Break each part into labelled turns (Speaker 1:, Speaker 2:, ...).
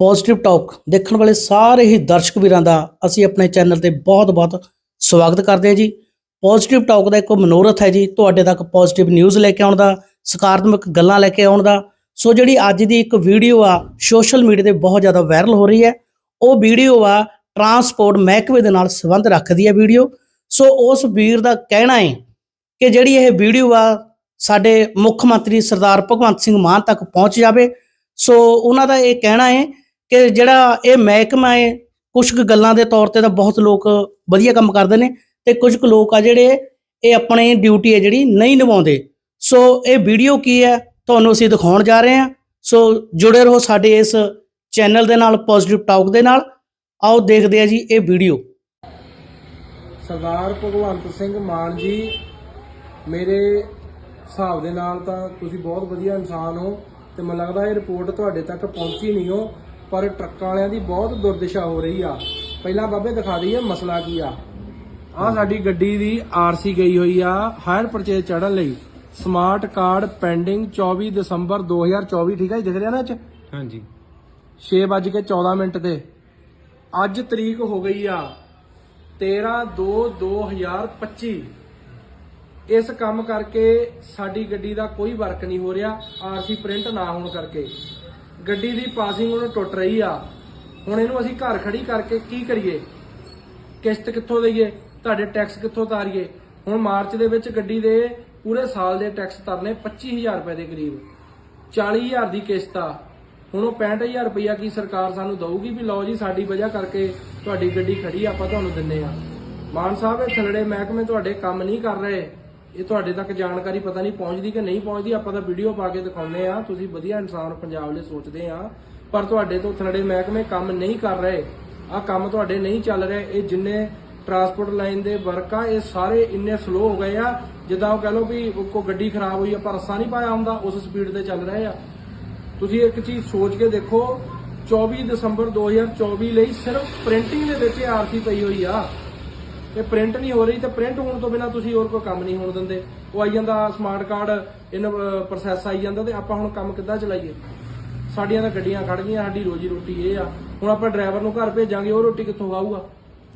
Speaker 1: Positive talk ਦੇਖਣ ਵਾਲੇ ਸਾਰੇ ਹੀ ਦਰਸ਼ਕ ਵੀਰਾਂ ਦਾ ਅਸੀਂ ਆਪਣੇ ਚੈਨਲ ਤੇ ਬਹੁਤ-ਬਹੁਤ ਸਵਾਗਤ ਕਰਦੇ ਹਾਂ ਜੀ। ਪੋਜ਼ਿਟਿਵ ਟਾਕ ਦਾ ਇੱਕ ਮਨੋਰਥ ਹੈ ਜੀ ਤੁਹਾਡੇ ਤੱਕ ਪੋਜ਼ਿਟਿਵ ਨਿਊਜ਼ ਲੈ ਕੇ ਆਉਣ ਦਾ, ਸਕਾਰਾਤਮਕ ਗੱਲਾਂ ਲੈ ਕੇ ਆਉਣ ਦਾ। ਸੋ ਜਿਹੜੀ ਅੱਜ ਦੀ ਇੱਕ ਵੀਡੀਓ ਆ ਸੋਸ਼ਲ ਮੀਡੀਆ ਤੇ ਬਹੁਤ ਜ਼ਿਆਦਾ ਵਾਇਰਲ ਹੋ ਰਹੀ ਹੈ। ਉਹ ਵੀਡੀਓ ਆ ਟਰਾਂਸਪੋਰਟ ਮਹਿਕਮੇ ਦੇ ਨਾਲ ਸੰਬੰਧ ਰੱਖਦੀ ਹੈ ਵੀਡੀਓ ਸੋ ਉਸ ਵੀਰ ਦਾ ਕਹਿਣਾ ਹੈ ਕਿ ਜਿਹੜੀ ਇਹ ਵੀਡੀਓ ਆ, ਸਾਡੇ ਮੁੱਖ ਮੰਤਰੀ ਸਰਦਾਰ ਭਗਵੰਤ ਸਿੰਘ ਮਾਨ ਤੱਕ ਪਹੁੰਚ ਜਾਵੇ। ਸੋ ਉਹਨਾਂ ਦਾ ਇਹ ਕਹਿਣਾ ਹੈ ਕਿ ਜਿਹੜਾ ਇਹ ਮਹਿਕਮਾ ਹੈ ਕੁਝ ਕੁ ਗੱਲਾਂ ਦੇ ਤੌਰ ਤੇ ਤਾਂ ਬਹੁਤ ਲੋਕ ਵਧੀਆ ਕੰਮ ਕਰਦੇ ਨੇ ਤੇ ਕੁਝ ਕੁ ਲੋਕ ਆ ਜਿਹੜੇ ਇਹ ਆਪਣੀ ਡਿਊਟੀ ਹੈ ਜਿਹੜੀ ਨਹੀਂ ਨਿਭਾਉਂਦੇ। ਸੋ ਇਹ ਵੀਡੀਓ ਕੀ ਹੈ, ਤੁਹਾਨੂੰ ਅਸੀਂ ਦਿਖਾਉਣ ਜਾ ਰਹੇ ਹਾਂ। ਸੋ ਜੁੜੇ ਰਹੋ ਸਾਡੇ ਇਸ ਚੈਨਲ ਦੇ ਨਾਲ ਪੋਜ਼ਿਟਿਵ ਟਾਕ ਦੇ ਨਾਲ। ਆਓ ਦੇਖਦੇ ਆ ਜੀ ਇਹ ਵੀਡੀਓ
Speaker 2: ਸਰਦਾਰ ਭਗਵੰਤ ਸਿੰਘ ਮਾਨ ਜੀ, ਮੇਰੇ ਹਿਸਾਬ ਦੇ ਨਾਲ ਤਾਂ ਤੁਸੀਂ ਬਹੁਤ ਵਧੀਆ ਇਨਸਾਨ ਹੋ ਤੇ ਮੈਨੂੰ ਲੱਗਦਾ ਇਹ ਰਿਪੋਰਟ ਤੁਹਾਡੇ ਤੱਕ ਪਹੁੰਚੀ ਨਹੀਂ ਹੋ। ਪਰ ਟਰੱਕਾਂ ਵਾਲਿਆਂ ਦੀ ਬਹੁਤ ਦੁਰਦਸ਼ਾ ਹੋ ਰਹੀ ਆ। ਪਹਿਲਾਂ ਬਾਬੇ ਦਿਖਾ ਦਈਏ ਮਸਲਾ ਕੀ ਆ। ਆ ਸਾਡੀ ਗੱਡੀ ਦੀ ਆਰਸੀ ਗਈ ਹੋਈ ਆ ਹਾਇਰ ਪਰਚੇਜ ਚੜਨ ਲਈ। ਸਮਾਰਟ ਕਾਰਡ ਪੈਂਡਿੰਗ 24 ਦਸੰਬਰ 2024 ਠੀਕ ਹੈ ਦਿਖ ਰਿਹਾ ਨਾ ਚ?
Speaker 3: ਹਾਂਜੀ।
Speaker 2: 6:14 ਮਿੰਟ ਤੇ। ਅੱਜ ਤਰੀਕ ਹੋ ਗਈ ਆ 13/2/2025 ਇਸ ਕੰਮ ਕਰਕੇ ਸਾਡੀ ਗੱਡੀ ਦਾ ਕੋਈ ਵਰਕ ਨਹੀਂ ਹੋ ਰਿਹਾ ਆਰਸੀ ਪ੍ਰਿੰਟ ਨਾ ਹੋਣ ਕਰਕੇ। ਗੱਡੀ ਦੀ ਪਾਸਿੰਗ ਉਹਨੂੰ ਟੁੱਟ ਰਹੀ ਆ। ਹੁਣ ਇਹਨੂੰ ਅਸੀਂ ਘਰ ਖੜੀ ਕਰਕੇ ਕੀ ਕਰੀਏ? ਕਿਸ਼ਤ ਕਿੱਥੋਂ ਦਈਏ? ਤੁਹਾਡੇ ਟੈਕਸ ਕਿੱਥੋਂ ਤਾਰੀਏ? ਹੁਣ ਮਾਰਚ ਦੇ ਵਿੱਚ ਗੱਡੀ ਦੇ ਪੂਰੇ ਸਾਲ ਦੇ ਟੈਕਸ ਤਰਨੇ 25000 ਰੁਪਏ ਦੇ ਕਰੀਬ। 40000 ਦੀ ਕਿਸ਼ਤ ਆ। ਹੁਣ ਉਹ 65000 ਰੁਪਇਆ ਕੀ ਸਰਕਾਰ ਸਾਨੂੰ ਦਊਗੀ ਵੀ ਲਓ ਜੀ, ਸਾਡੀ ਵਜ੍ਹਾ ਕਰਕੇ ਤੁਹਾਡੀ ਗੱਡੀ ਖੜੀ ਆਪਾਂ ਤੁਹਾਨੂੰ ਦਿੰਨੇ ਆ। ਮਾਨ ਸਾਹਿਬ, ਇਹ ਥਲੜੇ ਮਹਿਕਮੇ ਤੁਹਾਡੇ ਕੰਮ ਨਹੀਂ ਕਰ ਰਹੇ। ਇਹ ਤੁਹਾਡੇ ਤੱਕ ਜਾਣਕਾਰੀ ਪਤਾ ਨਹੀਂ ਪਹੁੰਚਦੀ ਕਿ ਨਹੀਂ ਪਹੁੰਚਦੀ, ਆਪਾਂ ਤਾਂ ਵੀਡੀਓ ਪਾ ਕੇ ਦਿਖਾਉਂਦੇ ਆ ਤੁਸੀਂ ਵਧੀਆ ਇਨਸਾਨ ਪੰਜਾਬ ਲਈ ਸੋਚਦੇ ਆ ਪਰ ਤੁਹਾਡੇ ਤੋਂ ਥੜੇ ਮਹਿਕਮੇ ਕੰਮ ਨਹੀਂ ਕਰ ਰਹੇ। ਆ ਕੰਮ ਤੁਹਾਡੇ ਨਹੀਂ ਚੱਲ ਰਹੇ। ਇਹ ਜਿੰਨੇ ਟਰਾਂਸਪੋਰਟ ਲਾਈਨ ਦੇ ਵਰਕ ਆ, ਇਹ ਸਾਰੇ ਇੰਨੇ ਸਲੋ ਹੋ ਗਏ ਆ। ਜਿੱਦਾਂ ਉਹ ਕਹ ਲਓ ਵੀ ਕੋ ਗੱਡੀ ਖਰਾਬ ਹੋਈ ਆ ਪਰ ਰੱਸਾ ਨਹੀਂ ਪਾਇਆ ਹੁੰਦਾ, ਉਸ ਸਪੀਡ ਤੇ ਚੱਲ ਰਹੇ ਆ। ਤੁਸੀਂ ਇੱਕ ਚੀਜ਼ ਸੋਚ ਕੇ ਦੇਖੋ 24 ਦਸੰਬਰ 2024 ਲਈ ਸਿਰਫ ਪ੍ਰਿੰਟਿੰਗ ਦੇ ਵਿੱਚ ਆਰਸੀ ਪਈ ਹੋਈ ਆ। ਇਹ ਪ੍ਰਿੰਟ ਨਹੀਂ ਹੋ ਰਹੀ ਤੇ ਪ੍ਰਿੰਟ ਹੋਣ ਤੋਂ ਬਿਨਾ ਤੁਸੀਂ ਹੋਰ ਕੋਈ ਕੰਮ ਨਹੀਂ ਹੋਣ ਦਿੰਦੇ। ਉਹ ਆਈ ਜਾਂਦਾ ਸਮਾਰਟ ਕਾਰਡ ਇਹਨਾਂ ਪ੍ਰੋਸੈਸ ਆਈ ਜਾਂਦਾ ਤੇ ਆਪਾਂ ਹੁਣ ਕੰਮ ਕਿੱਦਾਂ ਚਲਾਈਏ? ਸਾਡੀਆਂ ਤਾਂ ਗੱਡੀਆਂ ਖੜ ਗਈਆਂ, ਸਾਡੀ ਰੋਜੀ ਰੋਟੀ ਇਹ ਆ। ਹੁਣ ਆਪਾਂ ਡਰਾਈਵਰ ਨੂੰ ਘਰ ਭੇਜਾਂਗੇ, ਉਹ ਰੋਟੀ ਕਿੱਥੋਂ ਖਾਊਗਾ?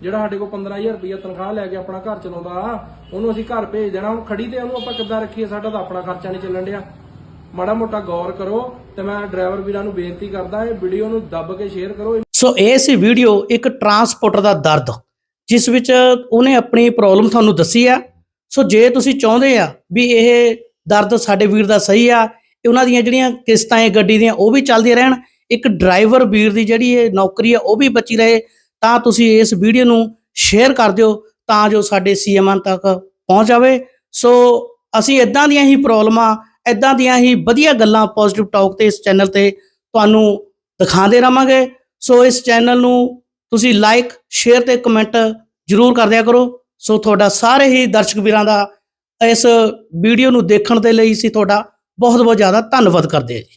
Speaker 2: ਜਿਹੜਾ ਸਾਡੇ ਕੋਲ 15000 ਰੁਪਇਆ ਤਨਖਾਹ ਲੈ ਕੇ ਆਪਣਾ ਘਰ ਚਲਾਉਂਦਾ, ਉਹਨੂੰ ਅਸੀਂ ਘਰ ਭੇਜ ਦੇਣਾ। ਹੁਣ ਖੜੀ ਤੇ ਉਹਨੂੰ ਆਪਾਂ ਕਿੱਦਾਂ ਰੱਖੀਏ? ਸਾਡਾ ਤਾਂ ਆਪਣਾ ਖਰਚਾ ਨਹੀਂ ਚੱਲਣ ਡਿਆ। ਮਾੜਾ ਮੋਟਾ ਗੌਰ ਕਰੋ ਤੇ ਮੈਂ ਡਰਾਈਵਰ ਵੀਰਾਂ ਨੂੰ ਬੇਨਤੀ ਕਰਦਾ, ਇਹ ਵੀਡੀਓ ਨੂੰ ਦੱਬ ਕੇ ਸ਼ੇਅਰ ਕਰੋ।
Speaker 1: ਸੋ ਇਹ ਸੀ ਵੀਡੀਓ ਇੱਕ ਟਰਾਂਸਪੋਰਟਰ ਦਾ ਦਰਦ ਜਿਸ ਵਿੱਚ ਉਹਨੇ ਆਪਣੀ ਪ੍ਰੋਬਲਮ ਤੁਹਾਨੂੰ ਦੱਸੀ ਆ। ਸੋ ਜੇ ਤੁਸੀਂ ਚਾਹੁੰਦੇ ਆ ਵੀ ਇਹ ਦਰਦ ਸਾਡੇ ਵੀਰ ਦਾ ਸਹੀ ਆ ਉਹਨਾਂ ਦੀਆਂ ਜਿਹੜੀਆਂ ਕਿਸ਼ਤਾਂ ਹੈ, ਗੱਡੀ ਦੀਆਂ, ਉਹ ਵੀ ਚੱਲਦੀਆਂ ਰਹਿਣ, ਇੱਕ ਡਰਾਈਵਰ ਵੀਰ ਦੀ ਜਿਹੜੀ ਇਹ ਨੌਕਰੀ ਆ, ਉਹ ਵੀ ਬਚੀ ਰਹੇ, ਤਾਂ ਤੁਸੀਂ ਇਸ ਵੀਡੀਓ ਨੂੰ ਸ਼ੇਅਰ ਕਰ ਦਿਓ, ਤਾਂ ਜੋ ਸਾਡੇ ਸੀਐਮਆਂ ਤੱਕ ਪਹੁੰਚ ਜਾਵੇ। ਸੋ ਅਸੀਂ ਇਦਾਂ ਦੀਆਂ ਹੀ ਪ੍ਰੋਬਲਮਾਂ ਇਦਾਂ ਦੀਆਂ ਹੀ ਵਧੀਆ ਗੱਲਾਂ ਪੋਜ਼ਿਟਿਵ ਟਾਕ ਤੇ ਇਸ ਚੈਨਲ ਤੇ ਤੁਹਾਨੂੰ ਦਿਖਾਉਂਦੇ ਰਵਾਂਗੇ। ਸੋ ਇਸ ਚੈਨਲ ਨੂੰ ਤੁਸੀਂ ਲਾਈਕ ਸ਼ੇਅਰ ਤੇ ਕਮੈਂਟ ਜਰੂਰ ਕਰ ਦਿਆ ਕਰੋ। ਸੋ ਤੁਹਾਡਾ ਸਾਰੇ ਹੀ ਦਰਸ਼ਕ ਵੀਰਾਂ ਦਾ ਇਸ ਵੀਡੀਓ ਨੂੰ ਦੇਖਣ ਦੇ ਲਈ ਸੀ ਤੁਹਾਡਾ ਬਹੁਤ ਬਹੁਤ ਜ਼ਿਆਦਾ ਧੰਨਵਾਦ ਕਰਦੇ ਹਾਂ ਜੀ।